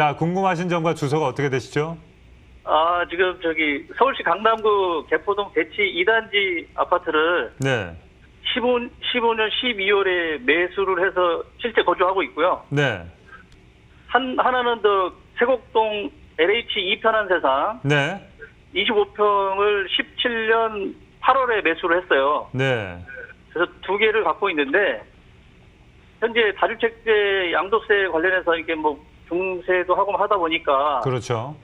자, 궁금하신 점과 주소가 어떻게 되시죠? 아, 지금 저기 서울시 강남구 개포동 대치 2단지 아파트를 네. 15, 15년 12월에 매수를 해서 실제 거주하고 있고요. 네. 한, 하나는 더 세곡동 LH 2편한 세상 네. 25평을 17년 8월에 매수를 했어요. 네. 그래서 두 개를 갖고 있는데 현재 다주택제 양도세 관련해서 이게 뭐 중세도 하고 하다 보니까 그렇죠.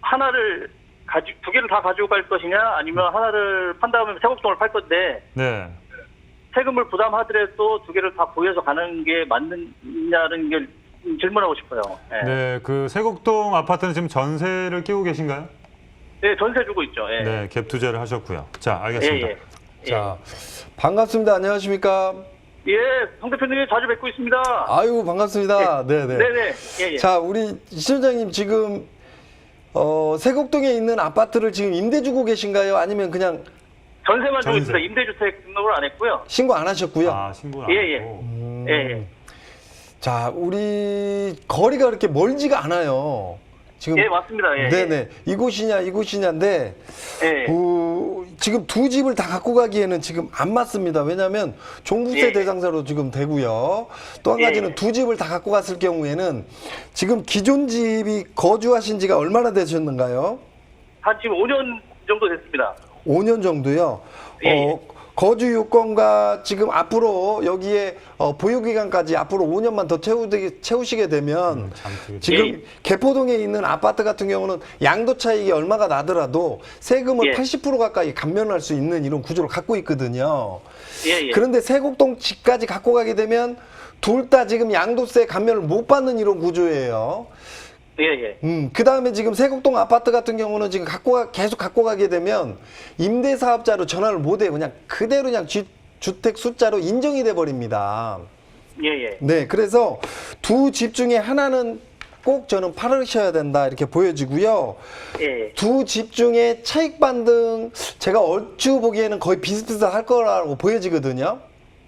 하나를 가지 두 개를 다 가지고 갈 것이냐 아니면 하나를 판 다음에 세곡동을 팔 건데 네. 세금을 부담하더라도 두 개를 다 보여서 가는 게 맞느냐는 게 질문하고 싶어요. 네, 네. 그 세곡동 아파트는 지금 전세를 끼고 계신가요? 네, 전세 주고 있죠. 예. 네. 갭 투자를 하셨고요. 자, 예, 알겠습니다. 예. 자, 반갑습니다. 안녕하십니까? 예, 송 대표님 자주 뵙고 있습니다. 아유, 반갑습니다. 네, 네. 네네. 예, 예. 자, 우리 시청자님 지금 어, 세곡동에 있는 아파트를 지금 임대 주고 계신가요? 아니면 그냥 전세만 주고 전세. 있습니다. 임대주택 등록을 안 했고요. 신고 안 하셨고요? 아, 신고를 안 예, 예. 하고. 음, 예, 예. 자, 우리 거리가 그렇게 멀지가 않아요. 지금 예, 맞습니다. 예, 네네 이곳이냐 이곳이냐인데 예. 어, 지금 두 집을 다 갖고 가기에는 지금 안 맞습니다. 왜냐하면 종부세 예. 대상자로 지금 되고요. 또 한 예. 가지는 두 집을 다 갖고 갔을 경우에는 지금 기존 집이 거주하신 지가 얼마나 되셨는가요? 한 지금 5년 정도 됐습니다. 5년 정도요. 예, 어, 거주 요건과 지금 앞으로 여기에 어, 보유 기간까지 앞으로 5년만 더 채우되, 채우시게 되면 잠시 지금 예. 개포동에 있는 아파트 같은 경우는 양도 차익이 얼마가 나더라도 세금을 예. 80% 가까이 감면할 수 있는 이런 구조를 갖고 있거든요. 예, 예. 그런데 세곡동 집까지 갖고 가게 되면 둘 다 지금 양도세 감면을 못 받는 이런 구조예요. 예, 예. 음, 그 다음에 지금 세곡동 아파트 같은 경우는 지금 갖고 가, 계속 갖고 가게 되면 임대 사업자로 전환을 못 해요. 그냥 그대로 그냥 주, 주택 숫자로 인정이 돼 버립니다. 예, 예. 네, 그래서 두 집 중에 하나는 꼭 저는 팔으셔야 된다 이렇게 보여지고요. 예. 두 집 중에 차익 반등 제가 얼추 보기에는 거의 비슷비슷할 거라고 보여지거든요.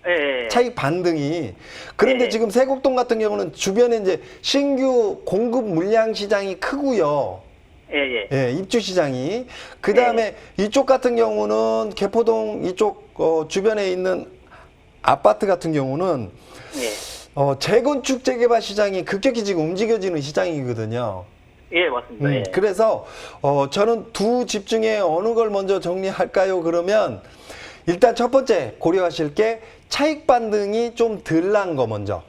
예. 차익 반등이. 그런데 네. 지금 세곡동 같은 경우는 주변에 이제 신규 공급 물량 시장이 크고요. 예, 예. 예, 입주 시장이. 그 다음에 이쪽 같은 경우는 개포동 이쪽 어, 주변에 있는 아파트 같은 경우는 예. 어, 재건축 재개발 시장이 급격히 지금 움직여지는 시장이거든요. 예, 맞습니다. 음, 예. 그래서 어, 저는 두 집 중에 어느 걸 먼저 정리할까요? 그러면 일단 첫 번째 고려하실 게 차익 반등이 좀 덜 난 거 먼저.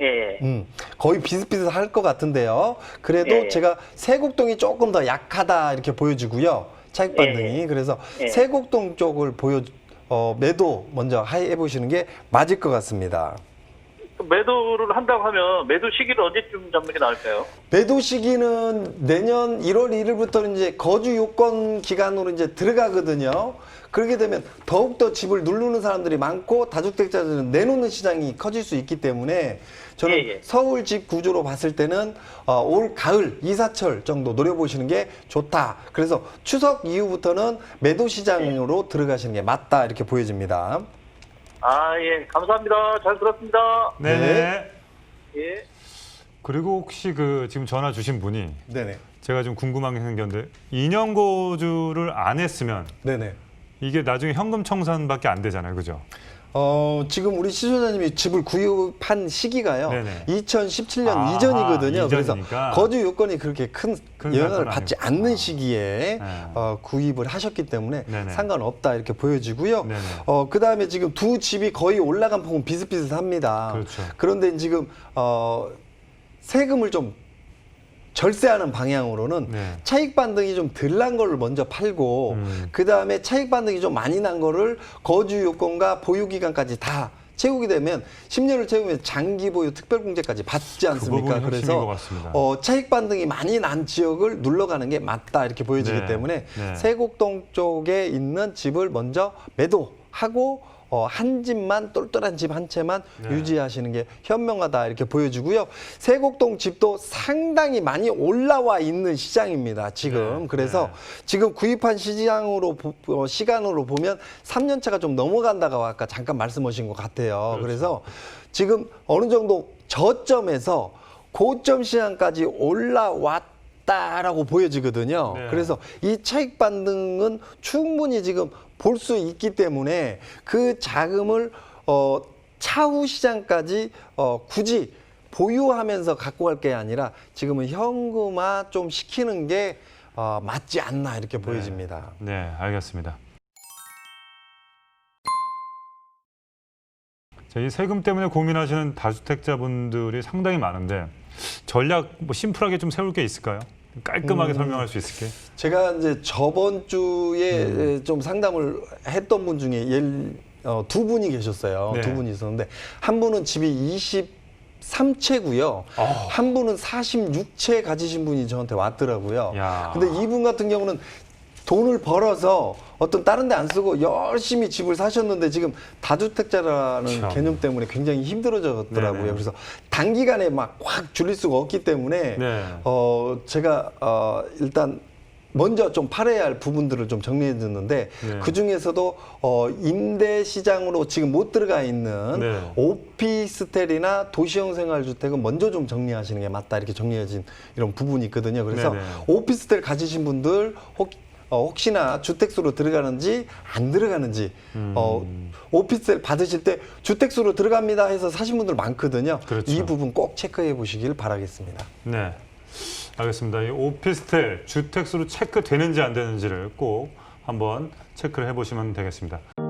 예, 예. 음, 거의 비슷비슷할 것 같은데요. 그래도 예, 예. 제가 세곡동이 조금 더 약하다 이렇게 보여지고요. 차익 예, 반등이. 예. 그래서 예. 세곡동 쪽을 보여 어, 매도 먼저 해 보시는 게 맞을 것 같습니다. 그 매도를 한다고 하면 매도 시기를 언제쯤 잡는 게 나을까요? 매도 시기는 내년 1월 1일부터는 이제 거주 요건 기간으로 이제 들어가거든요. 그렇게 되면 더욱더 집을 누르는 사람들이 많고 다주택자들은 내놓는 시장이 커질 수 있기 때문에 저는 예, 예. 서울 집 구조로 봤을 때는 어, 올 가을 이사철 정도 노려보시는 게 좋다. 그래서 추석 이후부터는 매도 시장으로 들어가시는 게 맞다 이렇게 보여집니다. 아, 예. 감사합니다. 잘 들었습니다. 네. 네. 예. 그리고 혹시 그 지금 전화 주신 분이 네네. 제가 좀 궁금한 게 생겼는데 2년 거주를 안 했으면 네네. 이게 나중에 현금 청산밖에 안 되잖아요. 그죠? 어, 지금 우리 시청자님이 집을 구입한 시기가요. 네네. 2017년 아, 이전이거든요. 그래서 이전이니까. 거주 요건이 그렇게 큰, 큰 영향을 받지 아니고. 않는 아. 시기에 네. 어, 구입을 하셨기 때문에 네네. 상관없다 이렇게 보여지고요. 네네. 어, 그 다음에 지금 두 집이 거의 올라간 폭은 비슷비슷합니다. 그렇죠. 그런데 지금 어, 세금을 좀 절세하는 방향으로는 네. 차익 반등이 좀 덜 난 거를 먼저 팔고 음. 그 다음에 차익 반등이 좀 많이 난 거를 거주 요건과 보유 기간까지 다 채우게 되면 10년을 채우면 장기 보유 특별 공제까지 받지 않습니까? 부분이 핵심인 것 같습니다. 어, 차익 반등이 많이 난 지역을 눌러가는 게 맞다 이렇게 보여지기 네. 때문에 네. 세곡동 쪽에 있는 집을 먼저 매도하고 어, 한 집만 똘똘한 집 한 채만 네. 유지하시는 게 현명하다 이렇게 보여지고요. 세곡동 집도 상당히 많이 올라와 있는 시장입니다. 지금 네. 그래서 네. 지금 구입한 시장으로 보- 어, 시간으로 보면 3년 차가 좀 넘어간다고 아까 잠깐 말씀하신 것 같아요. 그렇죠. 그래서 지금 어느 정도 저점에서 고점 시장까지 올라왔 다라고 보여지거든요. 네. 그래서 이 차익 반등은 충분히 지금 볼 수 있기 때문에 그 자금을 어, 차후 시장까지 어, 굳이 보유하면서 갖고 갈 게 아니라 지금은 현금화 좀 시키는 게 어, 맞지 않나 이렇게 보여집니다. 네, 알겠습니다. 자, 이 세금 때문에 고민하시는 다주택자분들이 상당히 많은데 전략 뭐 심플하게 좀 세울 게 있을까요? 깔끔하게 음. 설명할 수 있을게. 제가 이제 저번 주에 음. 좀 상담을 했던 분 중에 예, 어, 두 분이 계셨어요. 네. 두 분이 있었는데 한 분은 집이 23채고요. 아. 한 분은 46채 가지신 분이 저한테 왔더라고요. 야. 근데 이분 같은 경우는 돈을 벌어서 어떤 다른 데 안 쓰고 열심히 집을 사셨는데 지금 다주택자라는 참. 개념 때문에 굉장히 힘들어졌더라고요. 네네. 그래서 단기간에 막 확 줄일 수가 없기 때문에 네. 어, 제가 어, 일단 먼저 좀 팔아야 할 부분들을 좀 정리해 줬는데 네. 그 중에서도 어, 임대 시장으로 지금 못 들어가 있는 네. 오피스텔이나 도시형 생활주택은 먼저 좀 정리하시는 게 맞다 이렇게 정리해진 이런 부분이 있거든요. 그래서 네 네. 오피스텔 가지신 분들 혹, 어, 혹시나 주택수로 들어가는지 안 들어가는지 음. 어, 오피스텔 받으실 때 주택수로 들어갑니다 해서 사신 분들 많거든요. 그렇죠. 이 부분 꼭 체크해 보시길 바라겠습니다. 네. 알겠습니다. 이 오피스텔 주택수로 체크되는지 안 되는지를 꼭 한번 체크를 해보시면 되겠습니다.